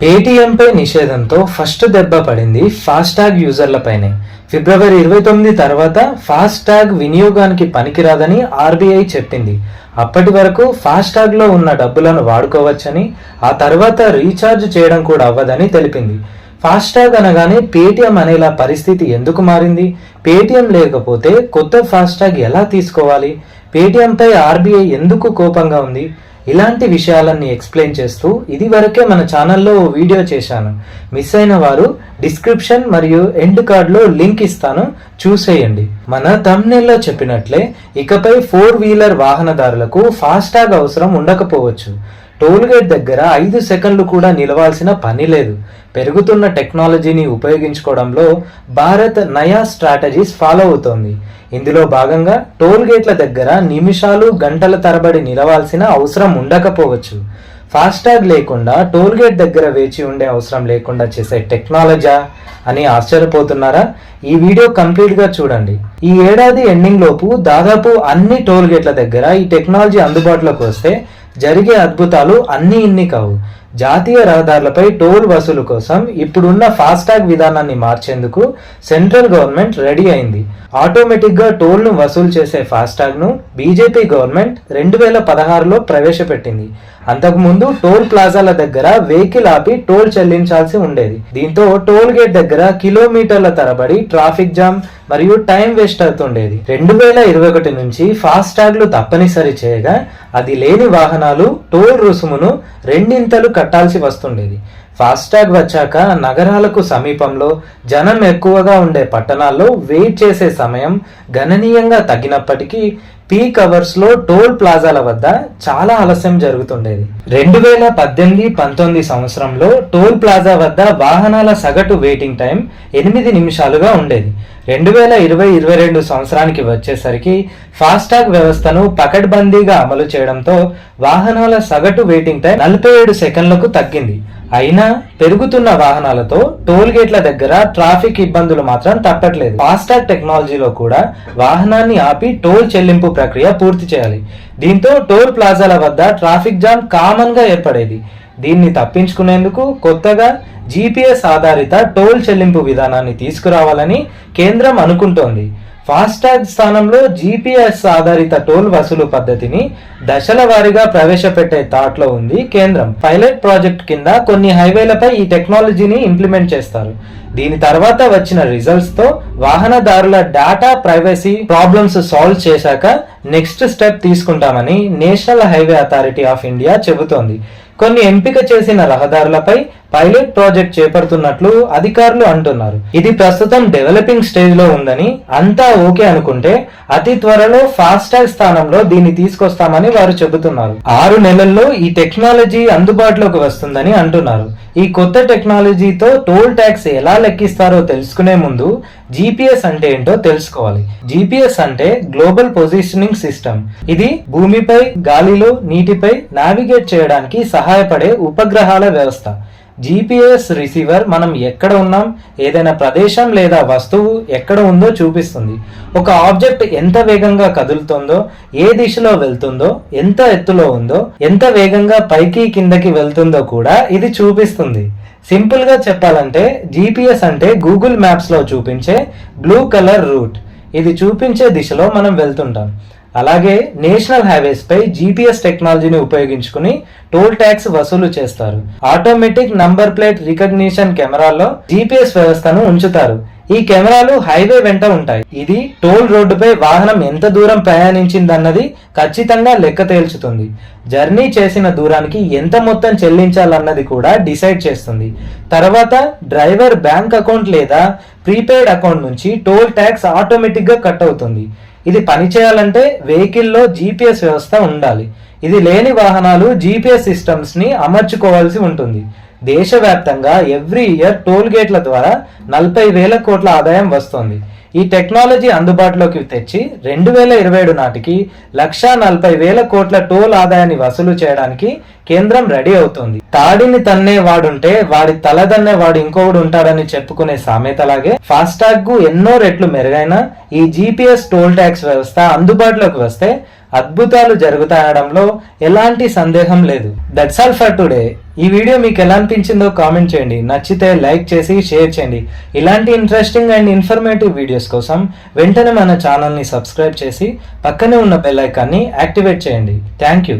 పేటీఎంపై నిషేధంతో first దెబ్బ పడింది FASTag యూజర్లపైనే ఫిబ్రవరి ఇరవై తొమ్మిది తర్వాత ఫాస్టాగ్ వినియోగానికి పనికిరాదని ఆర్బీఐ చెప్పింది. అప్పటి వరకు ఫాస్టాగ్లో ఉన్న డబ్బులను వాడుకోవచ్చని ఆ తర్వాత రీఛార్జ్ చేయడం కూడా అవ్వదని తెలిపింది. ఫాస్టాగ్ అనగానే పేటిఎం అనేలా పరిస్థితి ఎందుకు మారింది? పేటిఎం లేకపోతే కొత్త ఫాస్టాగ్ ఎలా తీసుకోవాలి? పేటిఎంపై ఆర్బీఐ ఎందుకు కోపంగా ఉంది? ఇలాంటి విషయాలన్నీ ఎక్స్ప్లెయిన్ చేస్తూ ఇది వరకే మన ఛానల్లో ఓ వీడియో చేశాను. మిస్ అయిన వారు డిస్క్రిప్షన్ మరియు ఎండ్ కార్డ్లో లింక్ ఇస్తాను. చూసేయండి. మన తమ్నెల్లో చెప్పినట్లే ఇకపై ఫోర్ వీలర్ వాహనదారులకు ఫాస్టాగ్ అవసరం ఉండకపోవచ్చు. టోల్గేట్ దగ్గర ఐదు సెకండ్లు కూడా నిలవాల్సిన పని లేదు. పెరుగుతున్న టెక్నాలజీని ఉపయోగించుకోవడంలో భారత్ నయా స్ట్రాటజీస్ ఫాలో అవుతోంది. ఇందులో భాగంగా టోల్ గేట్ల దగ్గర నిమిషాలు గంటల తరబడి నిలవాల్సిన అవసరం ఉండకపోవచ్చు. ఫాస్టాగ్ లేకుండా టోల్ గేట్ దగ్గర వేచి ఉండే అవసరం లేకుండా చేసే టెక్నాలజీ అని ఆశ్చర్యపోతున్నారా? ఈ వీడియో కంప్లీట్గా చూడండి. ఈ ఏడాది ఎండింగ్ లోపు దాదాపు అన్ని టోల్ గేట్ల దగ్గర ఈ టెక్నాలజీ అందుబాటులోకి వస్తే జరిగే అద్భుతాలు అన్నీ ఇన్ని కావు. జాతీయ రహదారులపై టోల్ వసూలు కోసం ఇప్పుడున్న ఫాస్టాగ్ విధానాన్ని మార్చేందుకు సెంట్రల్ గవర్నమెంట్ రెడీ అయింది. ఆటోమేటిక్గా టోల్ను వసూలు చేసే ఫాస్టాగ్ను బీజేపీ గవర్నమెంట్ రెండు వేల పదహారులో ప్రవేశపెట్టింది. అంతకుముందు టోల్ ప్లాజాల దగ్గర వెహికల్ ఆపి టోల్ చెల్లించాల్సి ఉండేది. దీంతో టోల్ గేట్ దగ్గర కిలోమీటర్ల తరబడి ట్రాఫిక్ జామ్ మరియు టైం వేస్ట్ అవుతుండేది. రెండు వేల ఇరవై ఒకటి నుంచి ఫాస్ట్ ట్యాగ్లు తప్పనిసరి చేయగా అది లేని వాహనాలు టోల్ రుసుమును రెండింతలు కట్టాల్సి వస్తుండేది. ఫాస్టాగ్ వచ్చాక నగరాలకు సమీపంలో జనం ఎక్కువగా ఉండే పట్టణాల్లో వెయిట్ చేసే సమయం గణనీయంగా తగ్గినప్పటికీ పీక్ అవర్స్లో టోల్ ప్లాజాల వద్ద చాలా ఆలస్యం జరుగుతుండేది. రెండు వేల పద్దెనిమిది పంతొమ్మిది సంవత్సరంలో టోల్ ప్లాజా వద్ద వాహనాల సగటు వెయిటింగ్ టైం ఎనిమిది నిమిషాలుగా ఉండేది. రెండు వేల ఇరవై ఇరవై రెండు సంవత్సరానికి వచ్చేసరికి ఫాస్టాగ్ వ్యవస్థను పకడ్బందీగా అమలు చేయడంతో వాహనాల సగటు వెయిటింగ్ టైం నలభై ఏడు సెకండ్లకు తగ్గింది. అయినా పెరుగుతున్న వాహనాలతో టోల్ గేట్ల దగ్గర ట్రాఫిక్ ఇబ్బందులు మాత్రం తప్పట్లేదు ఫాస్టాగ్ టెక్నాలజీలో కూడా వాహనాన్ని ఆపి టోల్ చెల్లింపు ప్రక్రియ పూర్తి చేయాలి. దీంతో టోల్ ప్లాజాల వద్ద ట్రాఫిక్ జామ్ కామన్గా ఏర్పడేది. దీన్ని తప్పించుకునేందుకు కొత్తగా జీపీఎస్ ఆధారిత టోల్ చెల్లింపు విధానాన్ని తీసుకురావాలని కేంద్రం అనుకుంటోంది. ఫాస్టాగ్ స్థానంలో జీపీఎస్ ఆధారిత టోల్ వసూలు పద్ధతిని దశల వారీగా ప్రవేశపెట్టే థాట్లో ఉంది కేంద్రం. పైలట్ ప్రాజెక్ట్ కింద కొన్ని హైవేలపై ఈ టెక్నాలజీని ఇంప్లిమెంట్ చేస్తారు. దీని తర్వాత వచ్చిన రిజల్ట్స్తో వాహనదారుల డేటా ప్రైవసీ ప్రాబ్లమ్స్ సాల్వ్ చేశాక నెక్స్ట్ స్టెప్ తీసుకుంటామని national highway authority of India చెబుతోంది. కొన్ని ఎంపిక చేసిన రహదారులపై పైలట్ ప్రాజెక్ట్ చేపడుతున్నట్లు అధికారులు అంటున్నారు. ఇది ప్రస్తుతం డెవలపింగ్ స్టేజ్లో ఉందని అంతా ఓకే అనుకుంటే అతి త్వరలో ఫాస్టాగ్ స్థానంలో దీన్ని తీసుకొస్తామని వారు చెబుతున్నారు. ఆరు నెలల్లో ఈ టెక్నాలజీ అందుబాటులోకి వస్తుందని అంటున్నారు. ఈ కొత్త టెక్నాలజీతో టోల్ ట్యాక్స్ ఎలా లెక్కిస్తారో తెలుసుకునే ముందు జీపీఎస్ అంటే ఏంటో తెలుసుకోవాలి. జీపీఎస్ అంటే గ్లోబల్ పొజిషనింగ్ సిస్టమ్. ఇది భూమిపై గాలిలో నీటిపై నావిగేట్ చేయడానికి సహాయపడే ఉపగ్రహాల వ్యవస్థ. జీపీఎస్ రిసీవర్ మనం ఎక్కడ ఉన్నాం? ఏదైనా ప్రదేశం లేదా వస్తువు ఎక్కడ ఉందో చూపిస్తుంది. ఒక ఆబ్జెక్ట్ ఎంత వేగంగా కదులుతుందో ఏ దిశలో వెళ్తుందో ఎంత ఎత్తులో ఉందో ఎంత వేగంగా పైకి కిందకి వెళ్తుందో కూడా ఇది చూపిస్తుంది. సింపుల్గా చెప్పాలంటే జీపీఎస్ అంటే గూగుల్ మ్యాప్స్లో చూపించే బ్లూ కలర్ రూట్ ఇది చూపించే దిశలో మనం వెళ్తుంటాం. అలాగే నేషనల్ హైవేస్ పై జీపీఎస్ టెక్నాలజీని ఉపయోగించుకుని టోల్ ట్యాక్స్ వసూలు చేస్తారు. ఆటోమేటిక్ నంబర్ ప్లేట్ రికగ్నిషన్ కెమెరాల్లో జీపీఎస్ వ్యవస్థను ఉంచుతారు. ఈ కెమెరాలు హైవే వెంట ఉంటాయి. ఇది టోల్ రోడ్డుపై వాహనం ఎంత దూరం ప్రయాణించిందన్నది ఖచ్చితంగా లెక్క తేల్చుతుంది. జర్నీ చేసిన దూరానికి ఎంత మొత్తం చెల్లించాలన్నది కూడా డిసైడ్ చేస్తుంది. తర్వాత డ్రైవర్ బ్యాంక్ అకౌంట్ లేదా ప్రీపెయిడ్ అకౌంట్ నుంచి టోల్ ట్యాక్స్ ఆటోమేటిక్గా కట్ అవుతుంది. ఇది పనిచేయాలంటే వెహికల్లో జీపీఎస్ వ్యవస్థ ఉండాలి. ఇది లేని వాహనాలు జీపీఎస్ సిస్టమ్స్ని అమర్చుకోవాల్సి ఉంటుంది. దేశవ్యాప్తంగా ఎవ్రీ ఇయర్ టోల్ గేట్ల ద్వారా నలభై వేల కోట్ల ఆదాయం వస్తోంది. ఈ టెక్నాలజీ అందుబాటులోకి తెచ్చి రెండు వేల ఇరవై ఏడు నాటికి లక్షా నలభై వేల కోట్ల టోల్ ఆదాయాన్ని వసూలు చేయడానికి కేంద్రం రెడీ అవుతుంది. తాడిని తన్నే వాడుంటే వాడి తలదన్నే వాడు ఇంకొకడు ఉంటాడని చెప్పుకునే సామెతలాగే ఫాస్టాగ్కు ఎన్నో రెట్లు మెరుగైన ఈ జీపీఎస్ టోల్ ట్యాక్స్ వ్యవస్థ అందుబాటులోకి వస్తే అద్భుతాలు జరుగుతాయడంలో ఎలాంటి సందేహం లేదు. దట్స్ ఆల్ ఫర్ టుడే ఈ వీడియో మీకు ఎలా అనిపించిందో కామెంట్ చేయండి. నచ్చితే లైక్ చేసి షేర్ చేయండి. ఇలాంటి ఇంట్రెస్టింగ్ అండ్ ఇన్ఫర్మేటివ్ వీడియోస్ కోసం వెంటనే మన ఛానల్ని సబ్స్క్రైబ్ చేసి పక్కనే ఉన్న బెల్ ఐకాన్ని యాక్టివేట్ చేయండి. Thank you